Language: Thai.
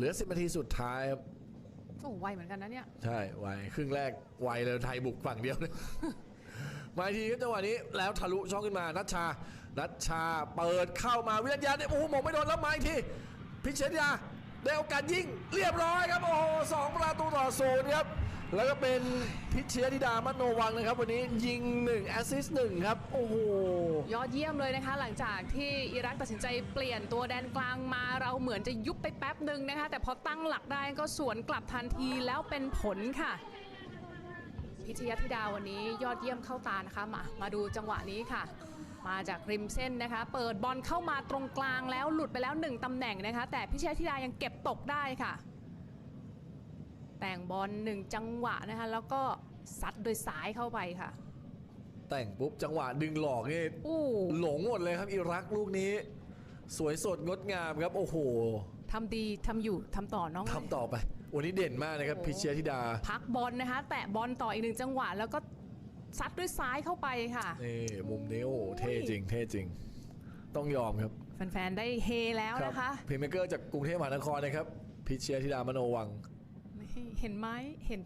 เหลือ10นาทีสุดท้ายครับโอ้ไวเหมือนกันนะเนี่ย ใช่ไวครึ่งแรกไวเลยไทยบุกฝั่งเดียวเลย มาอีกทีครับจังหวะนี้แล้วทะลุช่องขึ้นมานัชชา นัชชาเปิดเข้ามาวิทยาเนี่ยโอ้โหหมงไม่โดนแล้วมาอีกทีพิเชษยาได้โอกาสยิงเรียบร้อยครับโอ้โหสองประตูต่อศูนย์ครับ แล้วก็เป็นพิเชษธิดามโนวังนะครับ วันนี้ยิง1แอสซิสต์หนึ่งครับ โอ้โห ยอดเยี่ยมเลยนะคะ หลังจากที่อิรักตัดสินใจเปลี่ยนตัวแดนกลางมาเราเหมือนจะยุบไปแป๊บหนึ่งนะคะ แต่พอตั้งหลักได้ก็สวนกลับทันทีแล้วเป็นผลค่ะ พิชยธิดาวันนี้ยอดเยี่ยมเข้าตานะคะมามาดูจังหวะนี้ค่ะ มาจากริมเส้นนะคะ เปิดบอลเข้ามาตรงกลางแล้วหลุดไปแล้วหนึ่งตำแหน่งนะคะ แต่พิชยธิดายังเก็บตกได้ค่ะ แต่งบอลหนึ่งจังหวะนะคะแล้วก็ซัดโดยซ้ายเข้าไปค่ะ แต่งปุ๊บจังหวะดึงหลอกนี่อู้หลงหมดเลยครับอิรักลูกนี้ สวยสดงดงามครับ โอ้โหทำดีทำอยู่ทำต่อน้องทำต่อไป วันนี้เด่นมากนะครับโอ้พิเชษธิดา พักบอลนะคะ แตะบอลต่ออีกหนึ่งจังหวะ แล้วก็ซัดด้วยซ้ายเข้าไปค่ะนี่มุมนี้โอ้โหเท่จริง เท่จริง ต้องยอมครับแฟนๆได้เฮแล้วนะคะเพลย์เมเกอร์จากกรุงเทพมหานครนะครับพิเชษธิดามโนวัง เห็นไหมเห็น